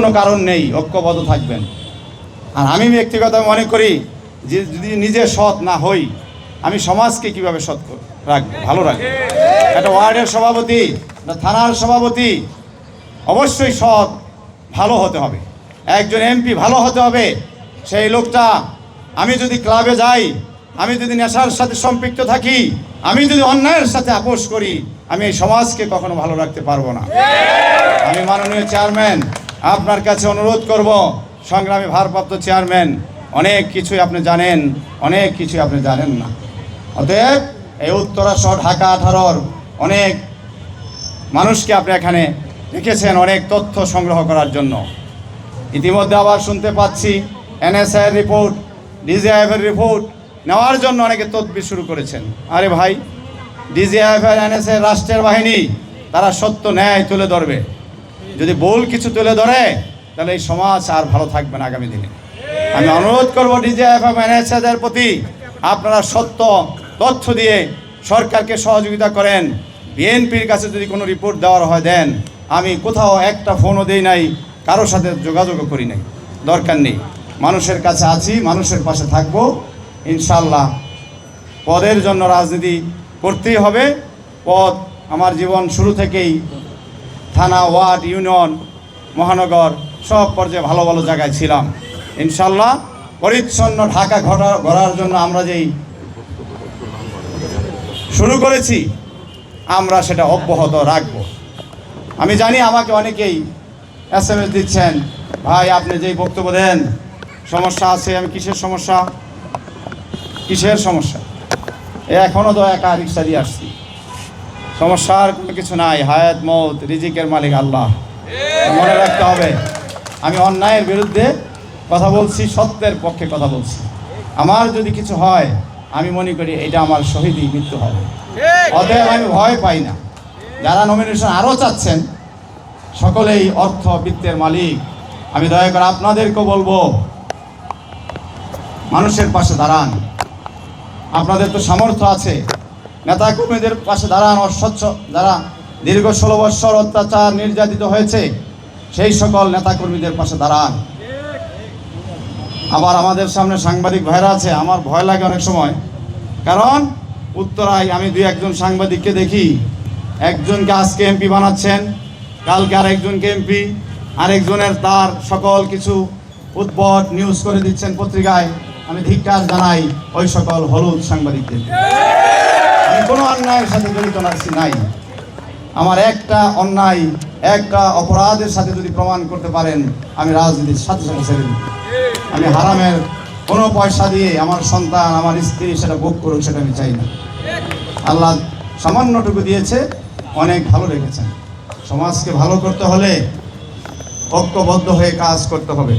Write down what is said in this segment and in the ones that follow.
কোনো কারণ নেই, ঐক্যবদ্ধ থাকবেন। আর আমি ব্যক্তিগত মনে করি, যে যদি নিজে সৎ না হই, আমি সমাজকে কীভাবে সৎ রাখব, ভালো রাখব? একটা ওয়ার্ডের সভাপতি একটা থানার সভাপতি অবশ্যই সৎ, ভালো হতে হবে। একজন এমপি ভালো হতে হবে, সেই লোকটা, আমি যদি ক্লাবে যাই, আমি যদি নেশার সাথে সম্পৃক্ত থাকি, আমি যদি অন্যায়ের সাথে আপোষ করি, আমি এই সমাজকে কখনো ভালো রাখতে পারব না। আমি মাননীয় চেয়ারম্যান আপনার কাছে অনুরোধ করব, সংগ্রামী ভারপ্রাপ্ত চেয়ারম্যান, অনেক কিছুই আপনি জানেন, অনেক কিছুই আপনি জানেন না। অতএব, এই উত্তরা ঢাকা আঠারোর অনেক মানুষকে আপনি এখানে রেখেছেন অনেক তথ্য সংগ্রহ করার জন্য। ইতিমধ্যে আবার শুনতে পাচ্ছি, এনএসআইয়ের রিপোর্ট, ডিজিআইএফের রিপোর্ট, নেওয়ার জন্য অনেকে তদবির শুরু করেছেন। আরে ভাই, ডিজিআইএফ এনএসএ রাষ্ট্রের বাহিনী, তারা সত্য ন্যায় তুলে ধরবে। যদি ভুল কিছু তুলে ধরে, তাহলে এই সমাজ আর ভালো থাকবে না আগামী দিনে। আমি অনুরোধ করব ডিজিএফ এনএসএদের প্রতি, আপনারা সত্য তথ্য দিয়ে সরকারকে সহযোগিতা করেন। বিএনপির কাছে যদি কোনো রিপোর্ট দেওয়ার হয়, দেন। আমি কোথাও একটা ফোনও দেই নাই, কারোর সাথে যোগাযোগও করি নাই। দরকার নেই। মানুষের কাছে আছি, মানুষের পাশে থাকব। ইনশাল্লাহ পদের জন্য রাজনীতি করতেই হবে। পদ আমার জীবন শুরু থেকেই থানা, ওয়ার্ড, ইউনিয়ন, মহানগর, সব পর্যায়ে ভালো ভালো জায়গায় ছিলাম। ইনশাল্লাহ, পরিচ্ছন্ন ঢাকা ঘটা গড়ার জন্য আমরা যেই শুরু করেছি, আমরা সেটা অব্যাহত রাখব। আমি জানি আমাকে অনেকেই এস এম এস দিচ্ছেন, ভাই, আপনি যেই বক্তব্য দেন, সমস্যা আছে, আমি কিসের সমস্যা? কিসের সমস্যা? এখনও তো একা রিক্সা দিয়ে আসছি। সমস্যার কোনো কিছু নাই হায়াত মৌত রিজিকের মালিক আল্লাহ। মনে রাখতে হবে আমি অন্যায়ের বিরুদ্ধে কথা বলছি সত্যের পক্ষে কথা বলছি। আমার যদি কিছু হয় আমি মনে করি এটা আমার শহীদই মৃত্যু হবে। অতএব আমি ভয় পাই না। যারা নমিনেশন আরও চাচ্ছেন সকলেই অর্থ বৃত্তের মালিক। আমি দয়া করে আপনাদেরকেও বলব মানুষের পাশে দাঁড়ান। আপনাদের তো সামর্থ্য আছে নেতা কর্মীদের পাশে দাঁড়ান, অস্বচ্ছ যারা দীর্ঘ ষোলো বৎসর অত্যাচার নির্যাতিত হয়েছে। সেই সকল নেতা কর্মীদের পাশে দাঁড়ান। আবার আমাদের সামনে সাংবাদিক ভাইরা আছে, আমার ভয় লাগে অনেক সময়। কারণ উত্তরায় আমি দুই একজন সাংবাদিককে দেখি। একজনকে আজকে এমপি বানাচ্ছেন, কালকে আরেকজনকে এমপি। আরেকজনের তার সকল কিছু উদ্ভট নিউজ করে দিচ্ছেন পত্রিকায়। আমি ধিক্কার জানাই ওই সকল হলুদ সাংবাদিকদের। কোনো অন্যায়ের সাথে জড়িত নাচ্ছি নাই। আমার একটা অন্যায়, একটা অপরাধের সাথে যদি প্রমাণ করতে পারেন, আমি রাজনীতির সাথে সাথে ছেড়ে দিই। আমি হারামের কোনো পয়সা দিয়ে আমার সন্তান, আমার স্ত্রী সেটা ভোগ করুক, সেটা আমি চাই না। আল্লাহ সামান্যটুকু দিয়েছে, অনেক ভালো রেখেছেন। সমাজকে ভালো করতে হলে ঐক্যবদ্ধ হয়ে কাজ করতে হবে।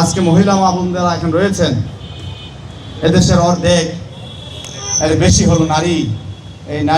আজকে মহিলা মা বোনদেরা এখন রয়েছেন। এদেশের অর্ধেক, এর বেশি হলো নারী। এই নারী